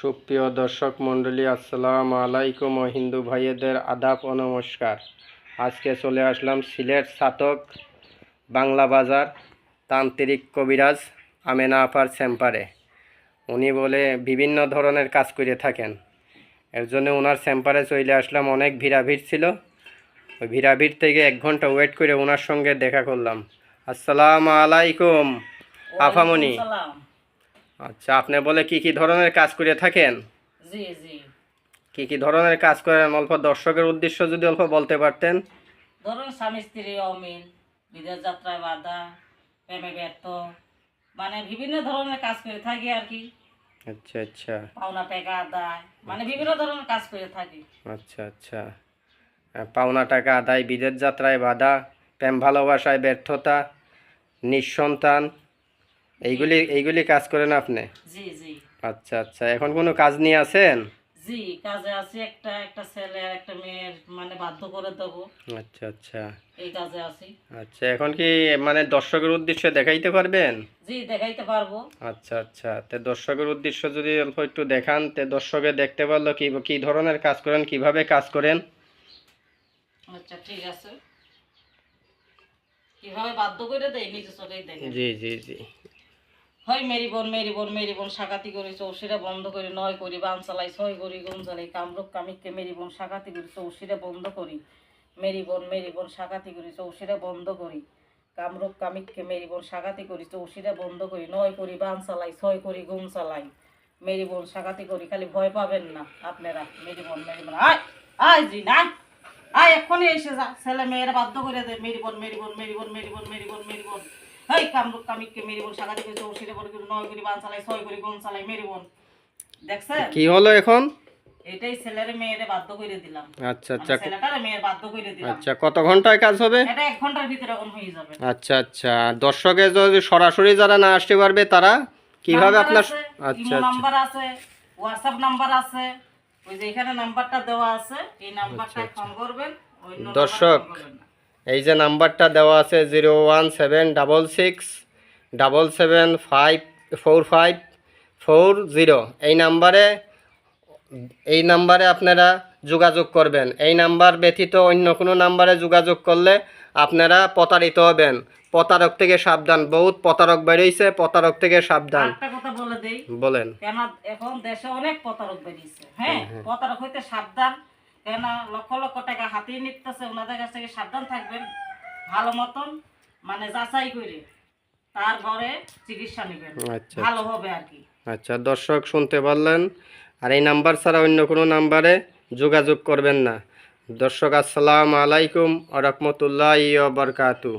সুপ্রিয় দর্শক মণ্ডলী আসসালামু আলাইকুম ও হিন্দু ভাইয়েদের আদাব ও নমস্কার। আজকে চলে আসলাম সিলেট সাতক বাংলা বাজার তান্ত্রিক কবিরাজ আমেনা আপার চেম্পারে উনি বলে বিভিন্ন ধরনের কাজ করে থাকেন। এর জন্য ওনার চেম্পারে চলে আসলাম অনেক ভিড়াভিড় ছিল। ওই ভিড়াভিড় থেকে এক ঘণ্টা ওয়েট করে ওনার সঙ্গে দেখা করলাম। আসসালামু আলাইকুম আফামনি। আচ্ছা আপনি বলে কি কি ধরনের কাজ করে থাকেন? জি জি। কি কি ধরনের কাজ করেন? অল্প দর্শকের উদ্দেশ্য যদি অল্প বলতে পারতেন। ধরুন স্বামী স্ত্রী অমিল বিদেশ যাত্রায় বাধা প্রেমে ব্যর্থ মানে বিভিন্ন ধরনের কাজ করে থাকি আর কি। আচ্ছা আচ্ছা। পাওনা টাকা আদায় মানে বিভিন্ন ধরনের কাজ করে থাকি। আচ্ছা আচ্ছা। পাওনা টাকা আদায় বিদেশ যাত্রায় বাধা প্রেম ভালোবাসায় ব্যর্থতা নিঃসন্তান এইগুলি এইগুলি কাজ করেন আপনি? জি জি। আচ্ছা আচ্ছা। এখন কোনো কাজ নিয়ে আছেন? জি কাজে আছি। একটা একটা ছেলে আর একটা মেয়ের মানে বাধ্য করে দেবো। আচ্ছা আচ্ছা। এই কাজে আছি। আচ্ছা এখন কি মানে দর্শকের উদ্দেশ্যে দেখাইতে পারবেন? জি দেখাইতে পারব। আচ্ছা আচ্ছা। তে দর্শকের উদ্দেশ্য যদি অল্প একটু দেখান তে দর্শকে দেখতে পারল কি কি ধরনের কাজ করেন কীভাবে কাজ করেন? আচ্ছা ঠিক আছে। কীভাবে বাধ্য করে দেয় নিজে চোখেই দেখে জি জি জি। হয় মেরি বোন মেরি বোন মেরি বোন সাকাতি করি চৌশিরা বন্ধ করি, নয় করি, বান চালাই, ছয় করি, গুম চালাই, কামরূপ কামিককে মেরি বোন সাকাতি করি চৌশিরা বন্ধ করি। মেরি বোন মেরি বোন সাকাতি করি চৌশিরা বন্ধ করি। কামরূপ কামিককে মেরি বোন সাকাতি করি চৌশিরা বন্ধ করি, নয় করি, বান চালাই, ছয় করি, গুম চালাই। মেরি বোন সাকাতি করি, খালি ভয় পাবেন না আপনারা, মেরি বোন মেরি বোন। আয় আয় জি না আয়, এক্ষুনি এসে যা, ছেলে মেয়েরা বাধ্য করে দেয় মেরি বোন মেরি বোন মেরি বোন মেরি বোন মেরি বোন মেরি বোন। এই কামরূপ কামিককে মেরি বোন সাকাতি করি চৌশিরা বড় করি নয় করি বান চালাই ছয় করি গুম চালাই মেরি বোন। দেখছেন? কি হলো এখন? এটাই ছেলের মেয়েরে বাধ্য করে দিলাম। আচ্ছা আচ্ছা ছেলেটারে মেয়ের বাধ্য করে দিলাম। আচ্ছা কত ঘন্টায় কাজ হবে? এটা এক ঘণ্টার ভিতরে এখন হয়ে যাবে। আচ্ছা আচ্ছা দর্শকে যদি সরাসরি যারা না আসতে পারবে তারা কীভাবে আপনার আচ্ছা ইমো আচ্ছা। নাম্বার আছে হোয়াটসঅ্যাপ নাম্বার আছে। ওই যে এখানে নাম্বারটা দেওয়া আছে এই নাম্বারটা ফোন করবেন নাম্বারে আচ্ছা, দর্শক, ফোন করবেন। না। এই যে নাম্বারটা দেওয়া আছে zero one seven double six double seven five four five four zero. এই নাম্বারে এই নাম্বারে আপনারা যোগাযোগ করবেন। এই নাম্বার ব্যতীত অন্য কোনো নাম্বারে যোগাযোগ করলে আপনারা প্রতারিত হবেন। প্রতারক থেকে সাবধান। বহুত প্রতারক বেরিয়েছে প্রতারক থেকে সাবধান। কথা বলে দেই। বলেন। এখন দেশে অনেক প্রতারক বেরিয়েছে। হ্যাঁ। প্রতারক হইতে সাবধান। কেন? লক্ষ লক্ষ টাকা হাতিয়ে নিতেছে ওনাদের কাছ থেকে সাবধান থাকবেন ভালো মতন মানে যাচাই করে তারপরে চিকিৎসা নেবেন। আচ্ছা। ভালো হবে আর কি। আচ্ছা দর্শক শুনতে পারলেন আর এই নাম্বার ছাড়া অন্য কোনো নাম্বারে যোগাযোগ করবেন না। দর্শক আসসালামু আলাইকুম আ রহমতুল্লাহ বরকাতু